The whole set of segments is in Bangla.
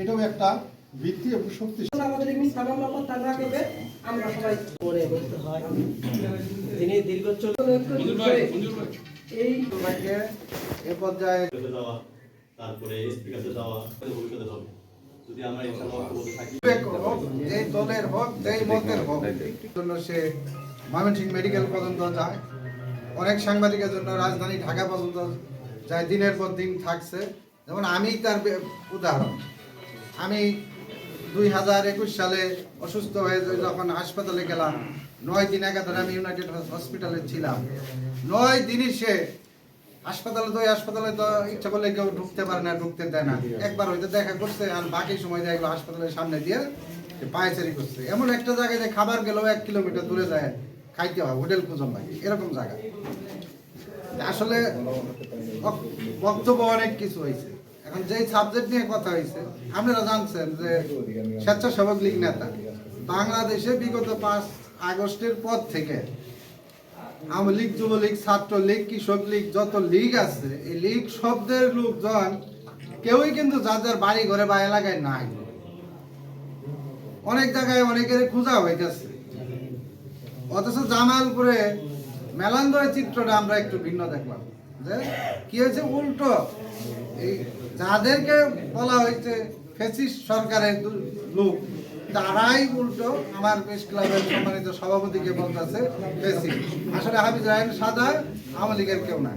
এটাও একটা এবং শক্তি। আমাদের তার আমরা সবাই হয়। তিনি দীর্ঘ এই এ পর্যায়ে যাওয়া তারপরে স্পিকারতে যাওয়া ভবিষ্যতে হবে। যদি আমরা থাকি দলের হোক যেই মতের হোক জন্য সে ময়মনসিংহ মেডিকেল পর্যন্ত যায়। অনেক সাংবাদিকের জন্য রাজধানী ঢাকা পর্যন্ত যায়, দিনের পর দিন থাকছে। যেমন আমি তার উদাহরণ, আমি দুই হাজার একুশ সালে অসুস্থ হয়ে যখন হাসপাতালে গেলাম, নয় দিন একাধারে আমি ইউনাইটেড হসপিটালে ছিলাম। নয় দিনই সে হাসপাতালে তো, ওই হাসপাতালে তো ইচ্ছা করলে কেউ ঢুকতে পারে না, ঢুকতে দেয় না। একবার হয়তো দেখা করছে আর বাকি সময় গেলো হাসপাতালের সামনে দিয়ে পায়চারি করছে। এমন একটা জায়গায় যে খাবার গেলেও এক কিলোমিটার দূরে যায়। খাইতে হয়, হোটেল খুঁজন লাগে এরকম জায়গা। আসলে বক্তব্য অনেক কিছু হয়েছে এখন যেই সাবজেক্ট নিয়ে কথা হয়েছে আপনারা জানছেন যে স্বেচ্ছাসেবক লীগ নেতা বাংলাদেশে বিগত পাঁচ আগস্টের পর থেকে আওয়ামী লীগ, যুবলীগ ছাত্র লীগ কৃষক লীগ যত লীগ আছে, এই লীগ শব্দের লোকজন কেউই কিন্তু যাদের বাড়ি ঘরে বা এলাকায় নাই। অনেক জায়গায় অনেকের খোঁজা হইতেছে। অথচ জামালপুরে মেলান্দয় চিত্রটা আমরা একটু ভিন্ন দেখলাম। যে কি হয়েছে? উল্টো। এই যাদেরকে বলা হয়েছে ফেসিস সরকারের লোক, তারাই উল্টো আমার প্রেস ক্লাবের সম্মানিত সভাপতিকে বলতেছে ফেসিস আসলে হাফিজ রায়ন সাদা, আওয়ামী লীগের কেউ না।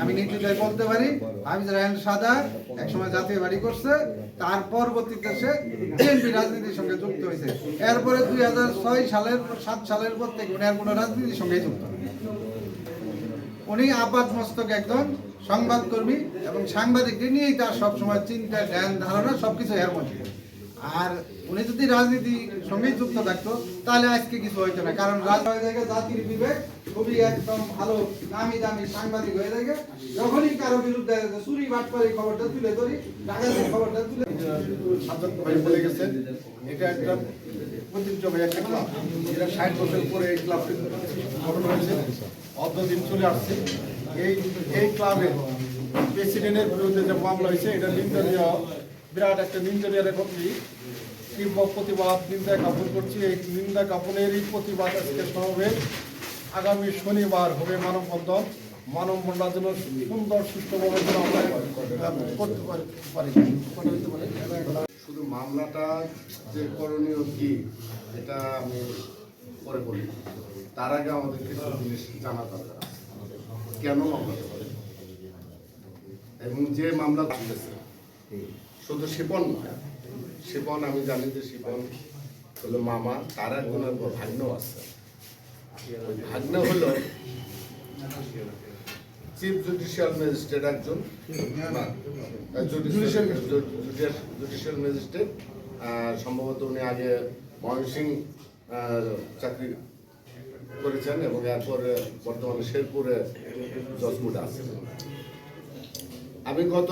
আমি নিশ্চিত বলতে পারি হাফিজ রায়ন সাদা একসময় জাতীয় বাড়ি করছে, তার পরবর্তীতে সে বিএনপি রাজনীতির সঙ্গে যুক্ত হয়েছে। এরপরে দুই হাজার ছয় সালের সাত সালের পর থেকে উনি আর কোনো রাজনীতির সঙ্গে যুক্ত উনি আপাত মস্তক একজন সংবাদকর্মী এবং সাংবাদিকদের নিয়েই তার সবসময় চিন্তা জ্ঞান ধারণা, সবকিছু এর মধ্যে। আর উনি যদি রাজনীতির সঙ্গেই যুক্ত থাকতো, তাহলে আজকে কিছু হইতো না, কারণ রাজনীতি জাতির বিবেক খুবই একদম ভালো, দামি দামি সাংবাদিক হয়ে থাকে। যখনই কারও বিরুদ্ধে চুরি বাটপারি খবরটা তুলে ধরি, ডাকাতির খবরটা তুলে বলে এটা একটা চলে আসছে। এই এই প্রেসিডেন্টের বিরুদ্ধে যে মামলা হয়েছে, এটা বিরাট একটা প্রতিবাদ, নিন্দা জ্ঞাপন করছি। এই নিন্দা জ্ঞাপনেরই প্রতিবাদ আজকে সমাবেশ। আগামী শনিবার হবে মানববন্ধন। মানববন্ধন যেন সুন্দর, সুষ্ঠুভাবে করতে পারি শুধু মামলাটা যে করণীয় কি, এটা আমি পরে বলি। তার আগে আমাদের কিছু জিনিস জানা দরকার কেন মামলাটা করে এবং যে মামলা চলতেছে শুধু শিপন নয়, শিপন আমি জানি যে শিপন হলো মামা, তার একজন ভাগ্ন আছে। ওই ভাগ্ন হলো চিফ জুডিশিয়াল ম্যাজিস্ট্রেট একজন জুডিশিয়াল ম্যাজিস্ট্রেট সম্ভবত উনি আগে ময়মনসিং চাকরি করেছেন এবং এরপর বর্তমানে শেরপুরে জজপুরে আছেন। আমি গত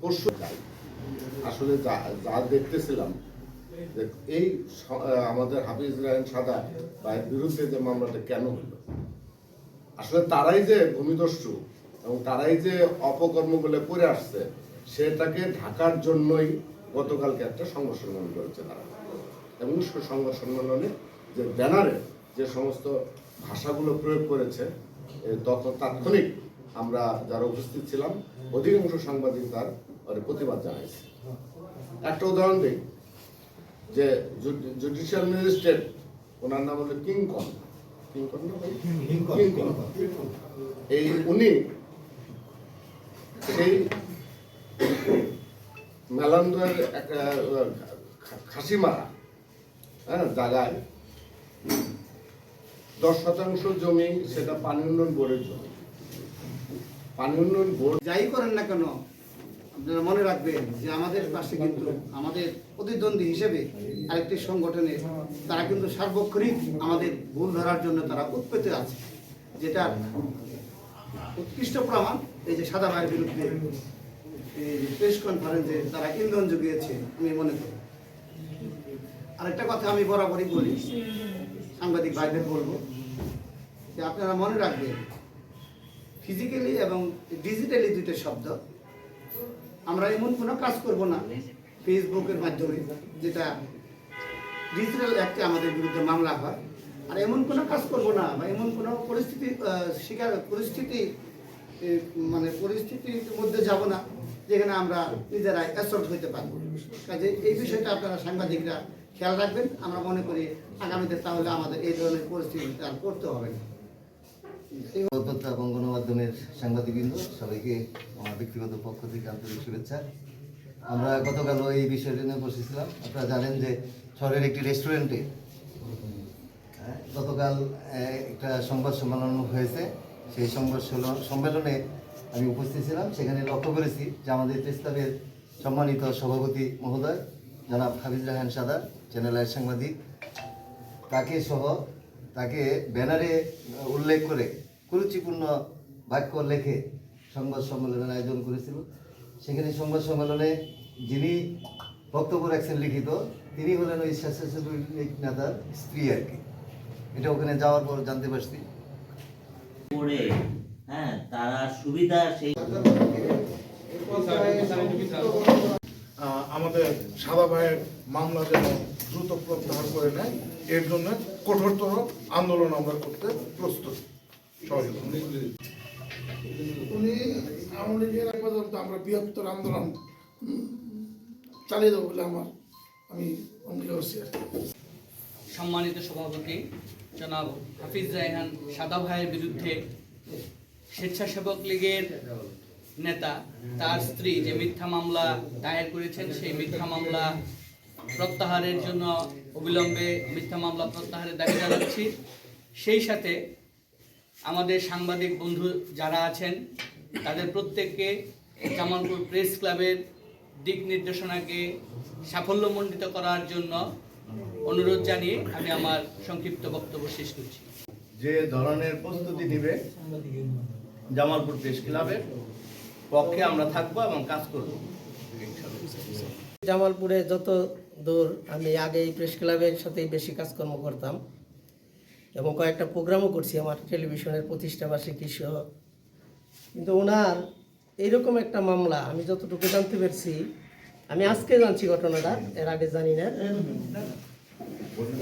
পরশু আসলে যা যা দেখতেছিলাম এই আমাদের হাফিজ রায়ন সাদা ভাইয়ের বিরুদ্ধে যে মামলাটা কেন হলো? আসলে তারাই যে ভূমিদস্যু এবং তারাই যে অপকর্ম বলে পড়ে আসছে, সেটাকে ঢাকার জন্যই গতকালকে একটা সংবাদ সম্মেলন করেছে তারা। এবং সংবাদ সম্মেলনে যে ব্যানারে যে সমস্ত ভাষাগুলো প্রয়োগ করেছে তখন তাৎক্ষণিক আমরা যারা উপস্থিত ছিলাম, অধিকাংশ সাংবাদিক তার প্রতিবাদ জানাইছে। একটা উদাহরণ দিই যে জুডিশিয়াল ম্যাজিস্ট্রেট ওনার নাম হলো কিংকন এই উনি সেই মেলান্দার একটা খাসি মারা হ্যাঁ জায়গায় দশ শতাংশ জমি সেটা পানি উন্নয়ন বোর্ডের জমি। পানি উন্নয়ন বোর্ড যাই করেন না কেন আপনারা মনে রাখবেন যে আমাদের পাশে কিন্তু আমাদের প্রতিদ্বন্দ্বী হিসেবে আরেকটি সংগঠনের, তারা কিন্তু সার্বক্ষণিক আমাদের ভুল ধরার জন্য তারা উৎপেতে আছে। যেটা উৎকৃষ্ট প্রমাণ এই যে সাদা ভাইয়ের বিরুদ্ধে প্রেস কনফারেন্সে তারা ইন্ধন জুগিয়েছে, আমি মনে করি। আরেকটা কথা আমি বরাবরই বলি, সাংবাদিক ভাইদের বলব, যে আপনারা মনে রাখবেন ফিজিক্যালি এবং ডিজিটালি দুইটা শব্দ আমরা এমন কোনো কাজ করব না। ফেসবুকের মাধ্যমে যেটা ডিজিটাল অ্যাক্টে আমাদের বিরুদ্ধে মামলা হয়, আর এমন কোনো কাজ করব না বা এমন কোনো পরিস্থিতি শিকার, পরিস্থিতি মানে পরিস্থিতির মধ্যে যাব না, যেখানে আমরা নিজেরাই অ্যাসল্ট হইতে পারব। কাজে এই বিষয়টা আপনারা সাংবাদিকরা খেয়াল রাখবেন। আমরা মনে করি আগামীতে তাহলে আমাদের এই ধরনের পরিস্থিতি আর করতে হবে না। এবং গণমাধ্যমের সাংবাদিকবৃন্দ সবাইকে আমার ব্যক্তিগত পক্ষ থেকে আন্তরিক শুভেচ্ছা। আমরা গতকাল এই বিষয়টি নিয়ে বসেছিলাম আপনারা জানেন যে শহরের একটি রেস্টুরেন্টে হ্যাঁ, গতকাল একটা সংবাদ সম্মেলন হয়েছে। সেই সংবাদ সম্মেলনে আমি উপস্থিত ছিলাম। সেখানে লক্ষ্য করেছি যে আমাদের প্রেস ক্লাবের সম্মানিত সভাপতি মহোদয় জনাব হাফিজ রাহান সাদা চ্যানেলের সাংবাদিক তাকে সহ তাকে ব্যানারে উল্লেখ করে কুরুচিপূর্ণ বাক্য লেখে সংবাদ সম্মেলনের আয়োজন করেছিল। সেখানে সংবাদ সম্মেলনে যিনি বক্তব্য রাখছেন লিখিত তিনি হলেন ওই স্বেচ্ছাসেবী নেতার স্ত্রী আর কি। এটা ওখানে যাওয়ার পর জানতে পারছি। হ্যাঁ তারা সুবিধা সেই আমাদের সাদা ভাইয়ের মামলা যেন দ্রুত প্রত্যাহার করে নেয়। এর জন্য কঠোরতর আন্দোলন আমরা করতে প্রস্তুত। উনি আওয়ামী লীগের পর্যন্ত আমরা বৃহত্তর আন্দোলন চালিয়ে দেবো বলে আমার আমি অঙ্গীকার করছি সম্মানিত সভাপতি জনাব হাফিজ রায়হান সাদা ভাইয়ের বিরুদ্ধে স্বেচ্ছাসেবক লীগের নেতা তার স্ত্রী যে মিথ্যা মামলা দায়ের করেছেন সেই মিথ্যা মামলা প্রত্যাহারের জন্য অবিলম্বে মিথ্যা মামলা প্রত্যাহারের দাবি জানাচ্ছি। সেই সাথে আমাদের সাংবাদিক বন্ধু যারা আছেন তাদের প্রত্যেককে জামালপুর প্রেস ক্লাবের দিক নির্দেশনাকে সাফল্যমণ্ডিত করার জন্য অনুরোধ জানিয়ে আমি আমার সংক্ষিপ্ত বক্তব্য শেষ করছি। যে ধরনের প্রস্তুতি নিবে জামালপুর প্রেস ক্লাবের পক্ষে আমরা থাকব এবং কাজ করব। জামালপুরে যত দূর, আমি আগে এই প্রেস ক্লাবের সাথেই বেশি কাজকর্ম করতাম এবং কয়েকটা প্রোগ্রামও করছি আমার টেলিভিশনের প্রতিষ্ঠা বার্ষিকী সহ কিন্তু ওনার এইরকম একটা মামলা, আমি যতটুকু জানতে পেরেছি, আমি আজকে জানছি ঘটনাটা, এর আগে জানি না।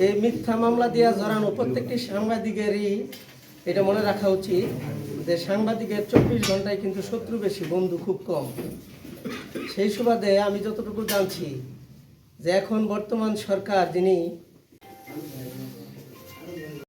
এই মিথ্যা মামলা দিয়া জড়ানো প্রত্যেকটি সাংবাদিকেরই এটা মনে রাখা উচিত যে সাংবাদিকের চব্বিশ ঘন্টায় কিন্তু শত্রু বেশি, বন্ধু খুব কম। সেই সুবাদে আমি যতটুকু জানছি যে এখন বর্তমান সরকার যিনি